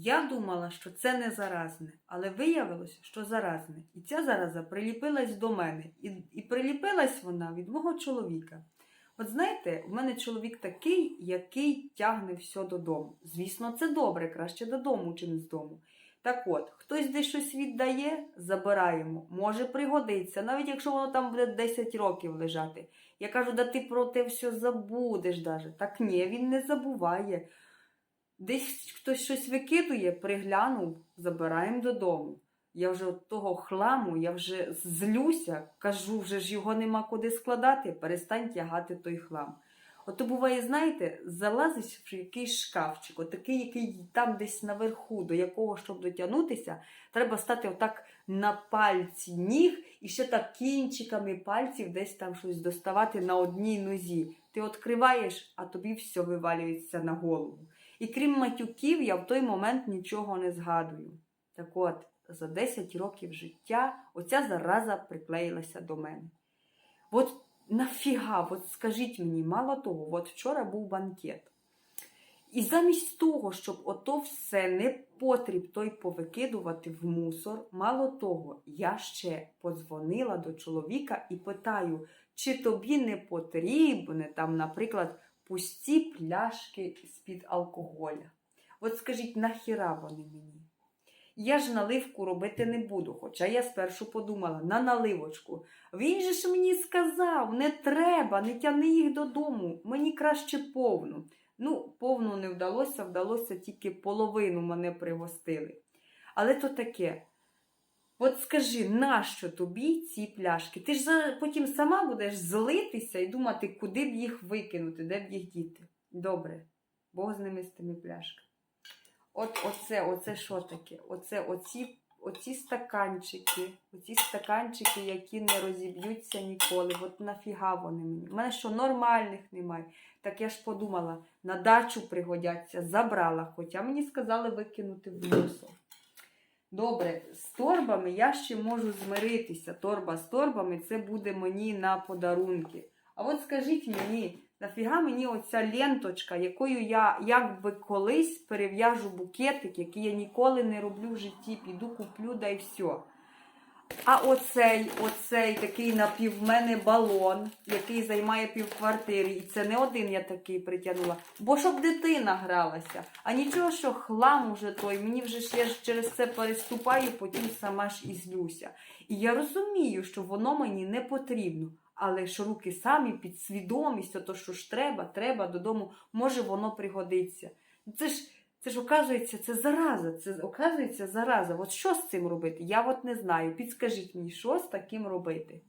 Я думала, що це не заразне, але виявилося, що заразне. І ця зараза приліпилась до мене. І, і приліпилась вона від мого чоловіка. От знаєте, в мене чоловік такий, який тягне все додому. Звісно, це добре, краще додому, чим з дому. Так от, хтось десь щось віддає, забираємо. Може пригодиться, навіть якщо воно там буде 10 років лежати. Я кажу, да ти про те все забудеш даже. Так ні, він не забуває. Десь хтось щось викидує, приглянув, забираємо додому. Я вже от того хламу, я вже злюся, кажу, вже ж його нема куди складати, перестань тягати той хлам. Ото буває, знаєте, залазиш в якийсь шкафчик, отакий, який там десь наверху, до якого, щоб дотягнутися, треба стати отак на пальці ніг і ще так кінчиками пальців десь там щось доставати на одній нозі. Ти відкриваєш, а тобі все вивалюється на голову. І крім матюків, я в той момент нічого не згадую. Так от, за 10 років життя оця зараза приклеїлася до мене. От нафіга, от скажіть мені, мало того, от вчора був банкет. І замість того, щоб ото все не потріб той повикидувати в мусор, мало того, я ще подзвонила до чоловіка і питаю, чи тобі не потрібне там, наприклад, пусті пляшки з-під алкоголя. От скажіть, нахіра вони мені? Я ж наливку робити не буду, хоча я спершу подумала на наливочку. Він же ж мені сказав, не треба, не тяни їх додому, мені краще повну. Ну, повну не вдалося, вдалося тільки половину мене пригостили. Але то таке. От скажи, нащо тобі ці пляшки? Ти ж потім сама будеш злитися і думати, куди б їх викинути, де б їх діти. Добре, Бог з ними з тими пляшками. От оце, оце що таке? Оце оці, оці стаканчики, оці стаканчики, які не розіб'ються ніколи. От нафіга вони мені? У мене що нормальних немає. Так я ж подумала, на дачу пригодяться, забрала, хоча мені сказали викинути в мусор. Добре, з торбами я ще можу змиритися. Торба з торбами це буде мені на подарунки. А от скажіть мені, нафіга мені оця ленточка, якою я якби колись перев'яжу букетик, який я ніколи не роблю в житті, піду куплю да й все. А оцей, оцей такий напівмене балон, який займає півквартири, і це не один я такий притягнула, бо щоб дитина гралася. А нічого, що хлам уже той, мені вже ж я ж через це переступаю, потім сама ж і злюся. І я розумію, що воно мені не потрібно. Але ж руки самі під свідомістю, то що ж треба, треба додому, може воно пригодиться. Це ж це ж оказується, це зараза. Це оказується зараза. От що з цим робити? Я от не знаю. Підскажіть мені, що з таким робити?